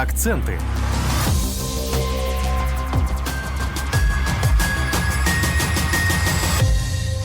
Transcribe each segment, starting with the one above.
Акценти.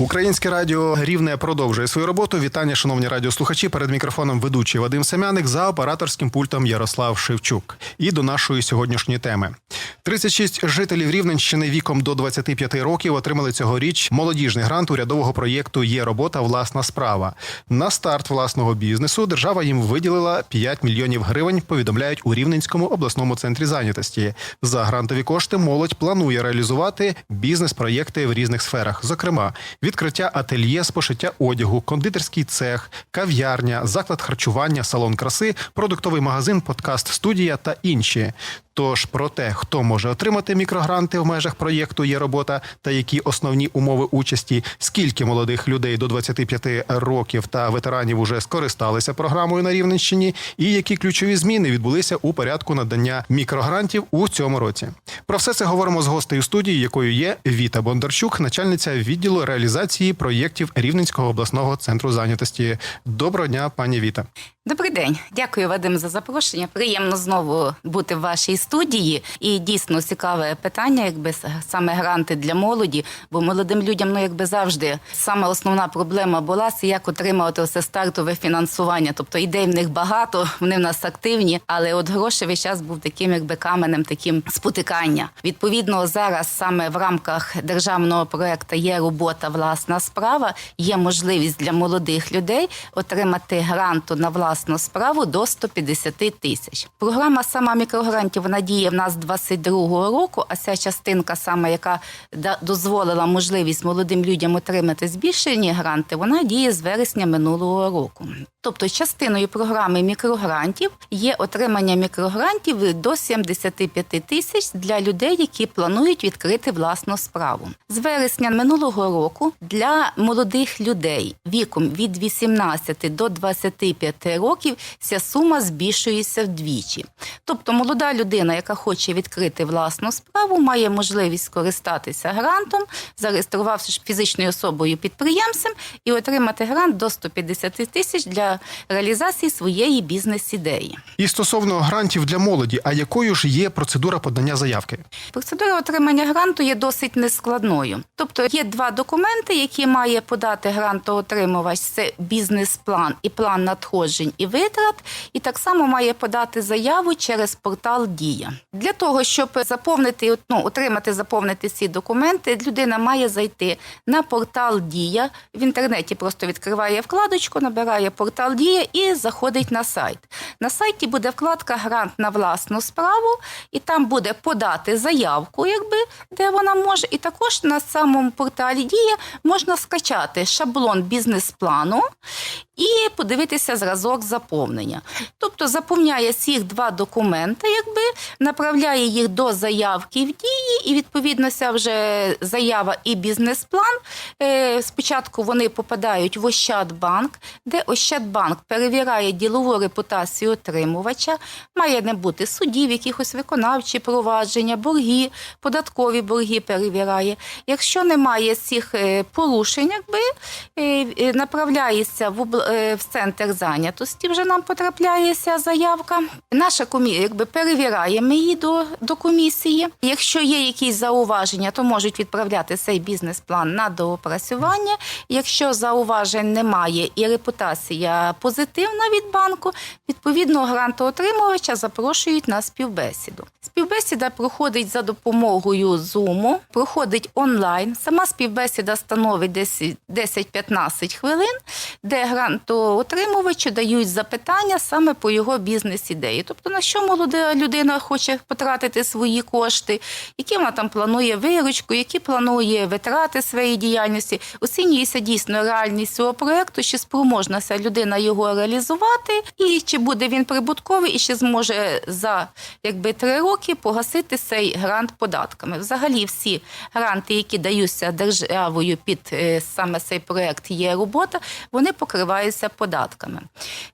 Українське радіо Рівне продовжує свою роботу. Вітання, шановні радіослухачі. Перед мікрофоном ведучий Вадим Семяник за операторським пультом Ярослав Шевчук. І до нашої сьогоднішньої теми. 36 жителів Рівненщини віком до 25 років отримали цьогоріч молодіжний грант урядового проєкту Є робота, власна справа. На старт власного бізнесу держава їм виділила 5 мільйонів гривень. Повідомляють у Рівненському обласному центрі зайнятості. За грантові кошти молодь планує реалізувати бізнес-проєкти в різних сферах, зокрема, відкриття ательє з пошиття одягу, кондитерський цех, кав'ярня, заклад харчування, салон краси, продуктовий магазин, подкаст, студія та інші. Тож про те, хто може отримати мікрогранти в межах проєкту є робота та які основні умови участі, скільки молодих людей до 25 років та ветеранів уже скористалися програмою на Рівненщині, і які ключові зміни відбулися у порядку надання мікрогрантів у цьому році. Про все це говоримо з гостею студії, якою є Віта Бондарчук, начальниця відділу реалізації проєктів Рівненського обласного центру зайнятості. Доброго дня, пані Віта. Добрий день, дякую Вадим за запрошення. Приємно знову бути в вашій студії. І дійсно цікаве питання, якби саме гранти для молоді. Бо молодим людям, ну якби завжди, саме основна проблема була це як отримати все стартове фінансування. Тобто ідей в них багато, вони в нас активні, але от грошевий час був таким, якби каменем, таким спотикання. Відповідно, зараз саме в рамках державного проекту є робота, власна справа, є можливість для молодих людей отримати гранту на власну власну справу до 150 тисяч. Програма сама мікрогрантів вона діє в нас з 22-го року. А ця частинка, саме яка дозволила можливість молодим людям отримати збільшені гранти, вона діє з вересня минулого року. Тобто, частиною програми мікрогрантів є отримання мікрогрантів до 75 тисяч для людей, які планують відкрити власну справу. З вересня минулого року для молодих людей віком від 18 до 25 років ця сума збільшується вдвічі. Тобто, молода людина, яка хоче відкрити власну справу, має можливість скористатися грантом, зареєструвавши фізичною особою підприємцем і отримати грант до 150 тисяч для реалізації своєї бізнес-ідеї. І стосовно грантів для молоді, а якою ж є процедура подання заявки? Процедура отримання гранту є досить нескладною. Тобто є два документи, які має подати грантоотримувач: це бізнес-план і план надходжень і витрат. І так само має подати заяву через портал Дія. Для того щоб заповнити ну, отримати заповнити ці документи, людина має зайти на портал Дія в інтернеті. Просто відкриває вкладочку, набирає портал Дія і заходить на сайт. На сайті буде вкладка Грант на власну справу, і там буде подати заявку, якби де вона може. І також на самому порталі Дія можна скачати шаблон бізнес-плану і подивитися зразок заповнення. Тобто заповняє всіх два документи, якби направляє їх до заявки в дії, і відповідно ця вже заява і бізнес-план. Е, спочатку вони попадають в Ощадбанк, де Ощадбанк перевіряє ділову репутацію отримувача, має не бути судів, якихось виконавчі провадження, борги, податкові борги перевіряє. Якщо немає цих е, порушень, якби е, направляється в центр зайнятості. Вже нам потрапляється заявка. Наша комісія якби перевіряємо її до, до комісії. Якщо є якісь зауваження, то можуть відправляти цей бізнес-план на доопрацювання. Якщо зауважень немає і репутація позитивна від банку, відповідно грантоотримувача запрошують на співбесіду. Співбесіда проходить за допомогою Zoom, проходить онлайн. Сама співбесіда становить 10-15 хвилин, де грантоотримувачу дають запитання саме по його бізнес-ідеї. Тобто, на що молода людина хоче потратити свої кошти, які вона там планує виручку, які планує витрати своєї діяльності. Оцінюється дійсно реальність цього проєкту, чи спроможна ця людина його реалізувати, і чи буде він прибутковий, і чи зможе за якби три роки погасити цей грант податками. Взагалі, всі гранти, які даються державою під е, саме цей проєкт, є робота, вони покривають складаються податками.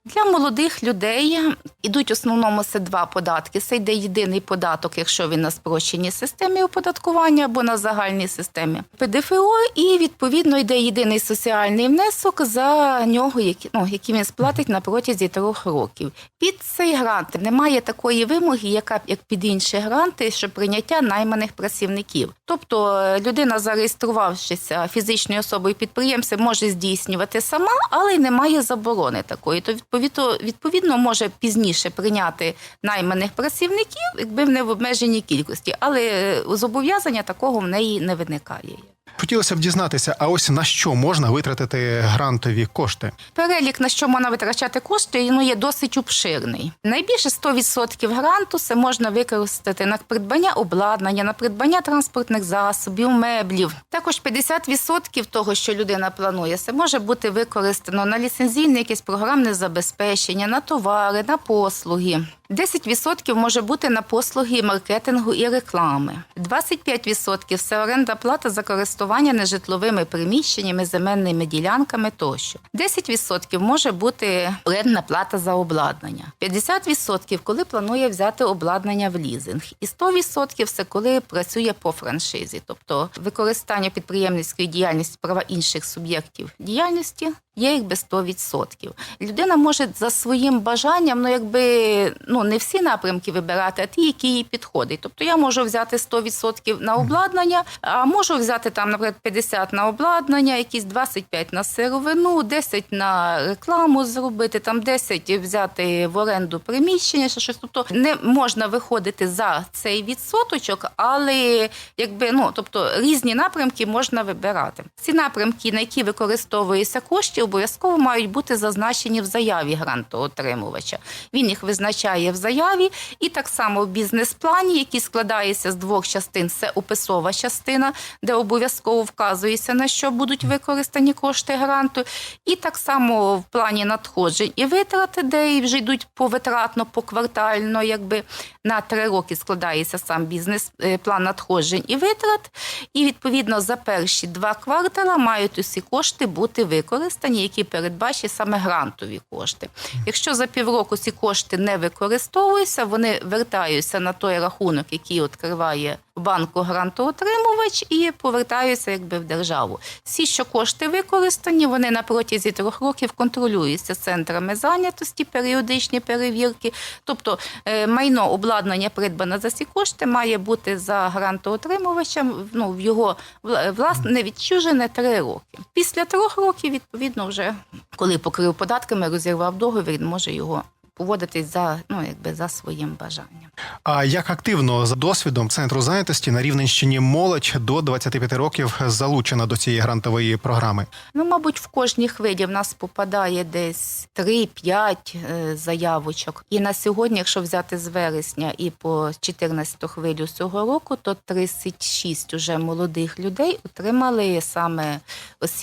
Для молодих людей ідуть в основному це два податки. Це йде єдиний податок, якщо він на спрощеній системі оподаткування або на загальній системі ПДФО, і відповідно йде єдиний соціальний внесок за нього, який, ну, який він сплатить на протязі трьох років. Під цей грант немає такої вимоги, яка як під інші гранти, що прийняття найманих працівників. Тобто е, людина, зареєструвавшися фізичною особою підприємцем, може здійснювати сама, але й немає заборони такої. То відповідно, відповідно може пізніше прийняти найманих працівників, якби в не в обмеженій кількості, але е, зобов'язання такого в неї не виникає. Хотілося б дізнатися, а ось на що можна витратити грантові кошти? Перелік, на що можна витрачати кошти, ну, є досить обширний. Найбільше 100% гранту це можна використати на придбання обладнання, на придбання транспортних засобів, меблів. Також 50% того, що людина планує, це може бути використано на ліцензійне якесь програмне забезпечення, на товари, на послуги. 10% може бути на послуги маркетингу і реклами. 25% – це оренда плата за користування нежитловими приміщеннями, земельними ділянками тощо. 10% може бути орендна плата за обладнання. 50% – коли планує взяти обладнання в лізинг. І 100% – це коли працює по франшизі, тобто використання підприємницької діяльності права інших суб'єктів діяльності є якби 100%. Людина може за своїм бажанням, ну якби ну не всі напрямки вибирати, а ті, які їй підходять. Тобто я можу взяти 100% на обладнання, а можу взяти там, наприклад, 50 на обладнання, якісь 25 на сировину, 10 на рекламу зробити, там 10 взяти в оренду приміщення, ще щось. Тобто не можна виходити за цей відсоточок, але якби ну тобто різні напрямки можна вибирати. Ці напрямки, на які використовуються кошти, обов'язково мають бути зазначені в заяві грантоотримувача. Він їх визначає в заяві, і так само в бізнес-плані, який складається з двох частин. Це описова частина, де обов'язково вказується на що будуть використані кошти гранту, і так само в плані надходжень і витрати, де вже йдуть повитратно, поквартально, якби на три роки складається сам бізнес-план надходжень і витрат. І відповідно за перші два квартала мають усі кошти бути використані, які передбачені саме грантові кошти. Якщо за півроку ці кошти не використовуються, вони вертаються на той рахунок, який відкриває банку грантоотримувач, і повертаються якби в державу. Всі, що кошти використані, вони на протязі трьох років контролюються центрами зайнятості, періодичні перевірки. Тобто е, майно обладнання придбане за ці кошти має бути за грантоотримувачем. Ну в його вла- власне відчужене три роки. Після трьох років, відповідно, вже коли покрив податками, розірвав договір, він може його поводитись за ну якби за своїм бажанням. А як активно за досвідом центру зайнятості на Рівненщині молодь до 25 років залучена до цієї грантової програми? Ну, мабуть, в кожній хвилі в нас попадає десь 3-5 е, заявочок. І на сьогодні, якщо взяти з вересня і по 14 хвилю цього року, то 36 уже молодих людей отримали саме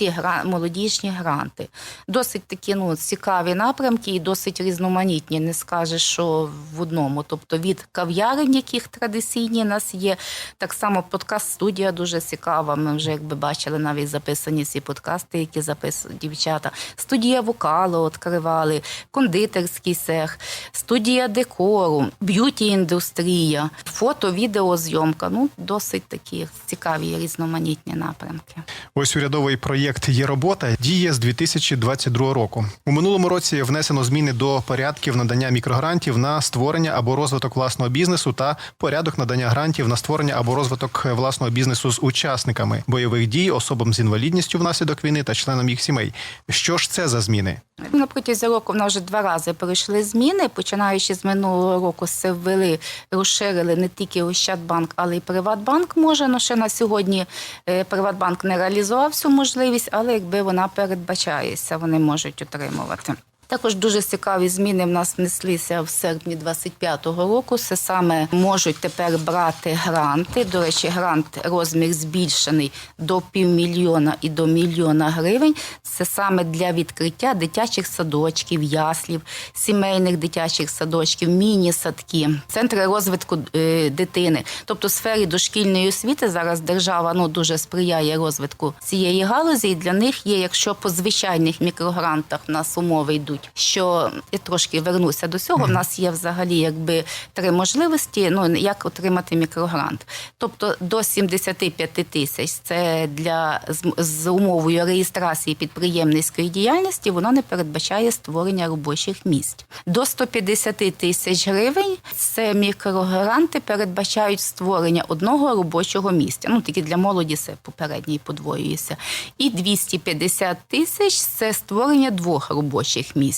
гра... молодіжні гранти. Досить такі ну, цікаві напрямки і досить різноманітні. Не скажеш, що в одному. Тобто від кав'ярень, яких традиційні у нас є, так само подкаст-студія дуже цікава. Ми вже якби бачили навіть записані ці подкасти, які записують дівчата. Студія вокалу відкривали, кондитерський цех, студія декору, б'юті-індустрія, фото, відеозйомка. Ну, досить такі цікаві різноманітні напрямки. Ось урядовий проєкт є робота діє з 2022 року. У минулому році внесено зміни до порядків надання мікрогрантів на створення або розвиток власного бізнесу та порядок надання грантів на створення або розвиток власного бізнесу з учасниками бойових дій, особам з інвалідністю внаслідок війни та членам їх сімей. Що ж це за зміни? На протязі року в нас вже два рази пройшли зміни. Починаючи з минулого року, це ввели, розширили не тільки Ощадбанк, але й Приватбанк може. Ну ще на сьогодні е, Приватбанк не реалізував цю можливість, але якби вона передбачається, вони можуть отримувати. Також дуже цікаві зміни в нас внеслися в серпні 25-го року. Це саме можуть тепер брати гранти. До речі, грант розмір збільшений до півмільйона і до мільйона гривень. Це саме для відкриття дитячих садочків, яслів, сімейних дитячих садочків, міні-садки, центри розвитку е, дитини. Тобто в сфері дошкільної освіти зараз держава ну дуже сприяє розвитку цієї галузі. І для них є, якщо по звичайних мікрогрантах в нас умови йдуть, що я трошки вернуся до цього. В нас є взагалі якби три можливості. Ну як отримати мікрогрант. Тобто до 75 тисяч це для з, з умовою реєстрації підприємницької діяльності, воно не передбачає створення робочих місць. До 150 тисяч гривень це мікрогранти передбачають створення одного робочого місця. Ну тільки для молоді це попередній подвоюється. І 250 тисяч це створення двох робочих місць.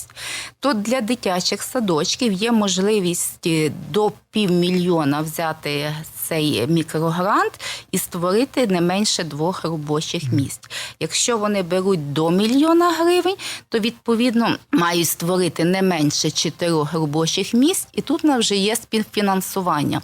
То для дитячих садочків є можливість е, до півмільйона взяти цей мікрогрант і створити не менше двох робочих місць. Якщо вони беруть до мільйона гривень, то відповідно мають створити не менше чотирьох робочих місць, і тут у нас вже є співфінансування.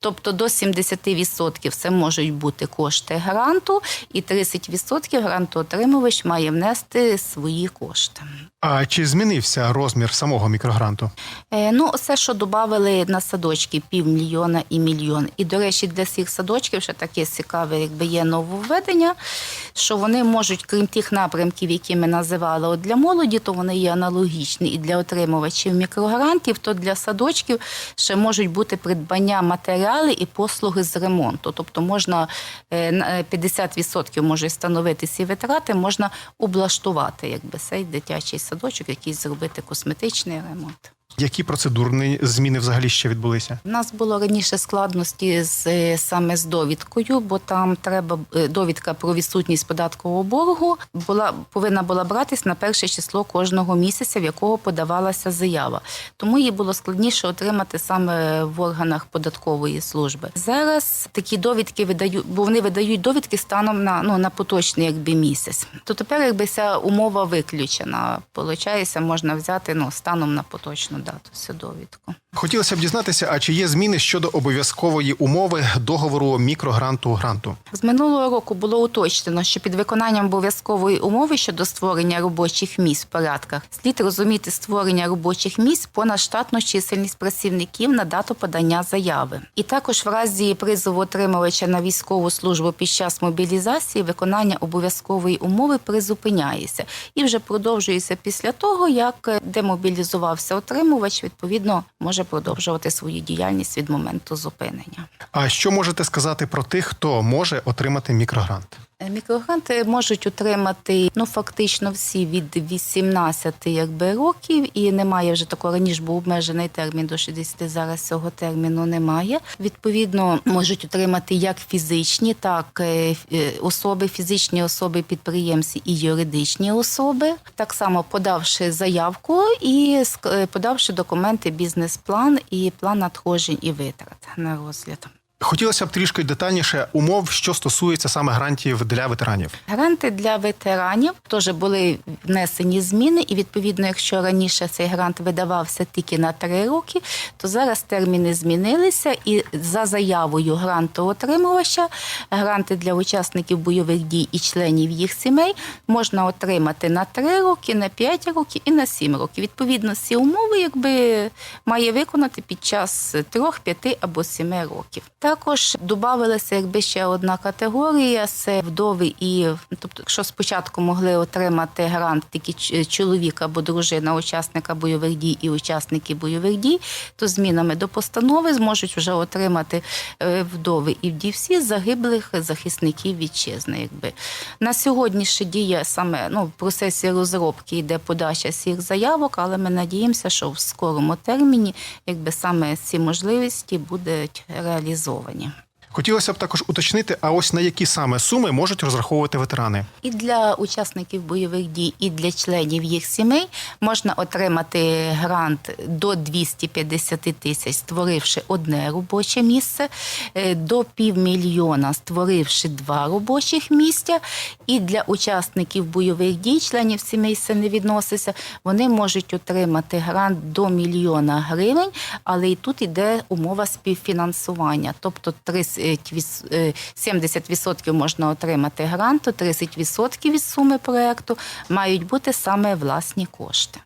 Тобто до 70% це можуть бути кошти гранту, і 30% грантоотримувач має внести свої кошти. А чи змінився розмір самого мікрогранту? Е, Ну, все, що додали на садочки півмільйона і мільйон. І, до речі, для всіх садочків ще таке цікаве, якби є нововведення, що вони можуть, крім тих напрямків, які ми називали от для молоді, то вони є аналогічні і для отримувачів мікрогрантів, то для садочків ще можуть бути придбання матеріали і послуги з ремонту. Тобто можна е, на- е, 50% може становити ці витрати, можна облаштувати якби цей дитячий садочок, якийсь зробити косметичний ремонт. Які процедурні зміни взагалі ще відбулися? У нас було раніше складності з е, саме з довідкою, бо там треба е, довідка про відсутність податкового боргу була повинна була братись на перше число кожного місяця, в якого подавалася заява. Тому її було складніше отримати саме в органах податкової служби. Зараз такі довідки видають, бо вони видають довідки станом на ну на поточний якби місяць. То тепер якби ця умова виключена. Получається, можна взяти ну станом на поточну дату цю довідку. Хотілося б дізнатися, а чи є зміни щодо обов'язкової умови договору мікрогранту гранту? З минулого року було уточнено, що під виконанням обов'язкової умови щодо створення робочих місць в порядках слід розуміти створення робочих місць понад штатну чисельність працівників на дату подання заяви. І також в разі призову отримувача на військову службу під час мобілізації виконання обов'язкової умови призупиняється і вже продовжується після того, як демобілізувався отримувач, відповідно може продовжувати свою діяльність від моменту зупинення. А що можете сказати про тих, хто може отримати мікрогрант? Мікрогранти можуть отримати ну фактично всі від 18 якби років, і немає вже такого раніше був обмежений термін до 60, Зараз цього терміну немає. Відповідно, можуть отримати як фізичні, так е, е, особи, фізичні особи, підприємці і юридичні особи. Так само подавши заявку і е, подавши документи, бізнес-план і план надходжень і витрат на розгляд. Хотілося б трішки детальніше умов, що стосується саме грантів для ветеранів. Гранти для ветеранів теж були внесені зміни, і відповідно, якщо раніше цей грант видавався тільки на три роки, то зараз терміни змінилися, і за заявою грантоотримувача гранти для учасників бойових дій і членів їх сімей можна отримати на три роки, на п'ять років і на сім років. Відповідно, ці умови якби має виконати під час трьох, п'яти або сіми років. Також додавалася якби ще одна категорія це вдови і тобто, якщо спочатку могли отримати грант тільки чоловік або дружина учасника бойових дій і учасники бойових дій, то змінами до постанови зможуть вже отримати е, вдови і вдівці загиблих захисників вітчизни. Якби на сьогодні ще діє саме ну в процесі розробки йде подача всіх заявок, але ми надіємося, що в скорому терміні якби саме ці можливості будуть реалізовані ізольовані. Хотілося б також уточнити, а ось на які саме суми можуть розраховувати ветерани. І для учасників бойових дій, і для членів їх сімей можна отримати грант до 250 тисяч, створивши одне робоче місце, е, до півмільйона, створивши два робочих місця. І для учасників бойових дій, членів сімей це не відноситься, вони можуть отримати грант до мільйона гривень, але і тут іде умова співфінансування. Тобто 30 віс- е, 70% можна отримати гранту, 30% від суми проекту мають бути саме власні кошти.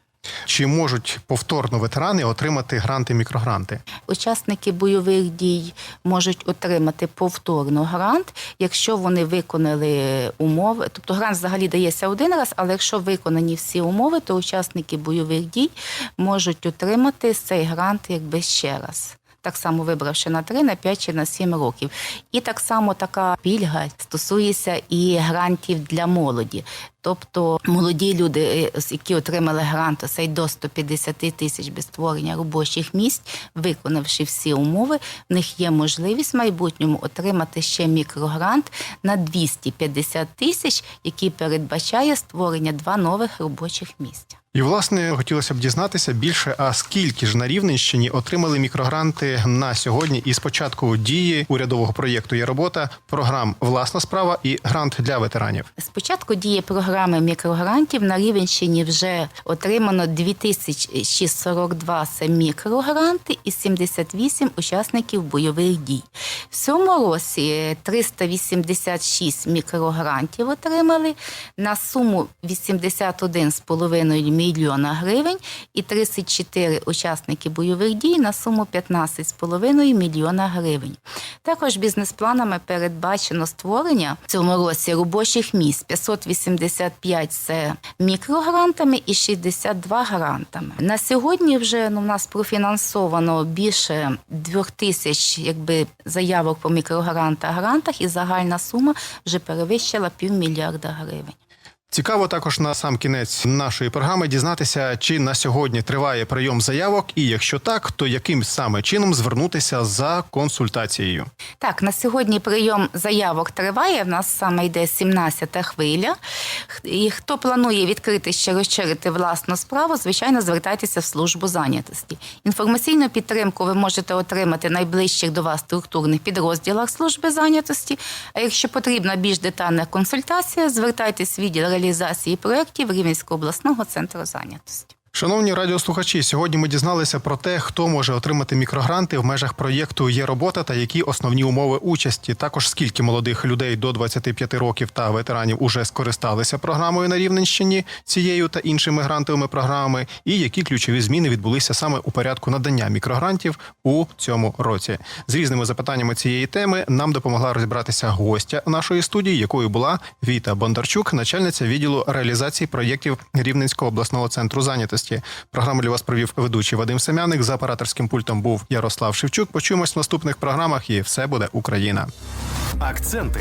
Чи можуть повторно ветерани отримати гранти мікрогранти? Учасники бойових дій можуть отримати повторно грант, якщо вони виконали умови. Тобто грант взагалі дається один раз, але якщо виконані всі умови, то учасники бойових дій можуть отримати цей грант якби ще раз. Так само вибравши на 3, на 5 чи на 7 років. І так само така пільга стосується і грантів для молоді. Тобто молоді люди, е, які отримали грант, це й до 150 тисяч без створення робочих місць, виконавши всі умови, в них є можливість в майбутньому отримати ще мікрогрант на 250 тисяч, який передбачає створення два нових робочих місця. І власне хотілося б дізнатися більше, а скільки ж на Рівненщині отримали мікрогранти на сьогодні із початку дії урядового проєкту є робота програм Власна справа і грант для ветеранів. Спочатку діє програми мікрогрантів. На Рівенщині вже отримано 2642 це мікрогранти і 78 учасників бойових дій. В цьому році 386 мікрогрантів отримали на суму 81,5 мільйона гривень і 34 учасники бойових дій на суму 15,5 мільйона гривень. Також бізнес-планами передбачено створення в цьому році робочих місць 585 – це мікрогрантами і 62 грантами. На сьогодні вже ну, в нас профінансовано більше двох тисяч якби, заявок по мікрогрантах грантах, і загальна сума вже перевищила півмільярда гривень. Цікаво також на сам кінець нашої програми дізнатися, чи на сьогодні триває прийом заявок, і якщо так, то яким саме чином звернутися за консультацією. Так, на сьогодні прийом заявок триває. В нас саме йде 17-та хвиля. І хто планує відкрити ще розширити власну справу, звичайно, звертайтеся в службу зайнятості. Інформаційну підтримку ви можете отримати найближчих до вас структурних підрозділах служби зайнятості. А якщо потрібна більш детальна консультація, звертайтесь в відділ реалізації проєктів Рівненського обласного центру зайнятості. Шановні радіослухачі, сьогодні ми дізналися про те, хто може отримати мікрогранти в межах проєкту Є робота та які основні умови участі. Також скільки молодих людей до 25 років та ветеранів уже скористалися програмою на Рівненщині цією та іншими грантовими програмами, і які ключові зміни відбулися саме у порядку надання мікрогрантів у цьому році. З різними запитаннями цієї теми нам допомогла розібратися гостя нашої студії, якою була Віта Бондарчук, начальниця відділу реалізації проєктів Рівненського обласного центру зайнятості. Програму для вас провів ведучий Вадим Семяник. За операторським пультом був Ярослав Шевчук. Почуємось в наступних програмах, і все буде Україна. Акценти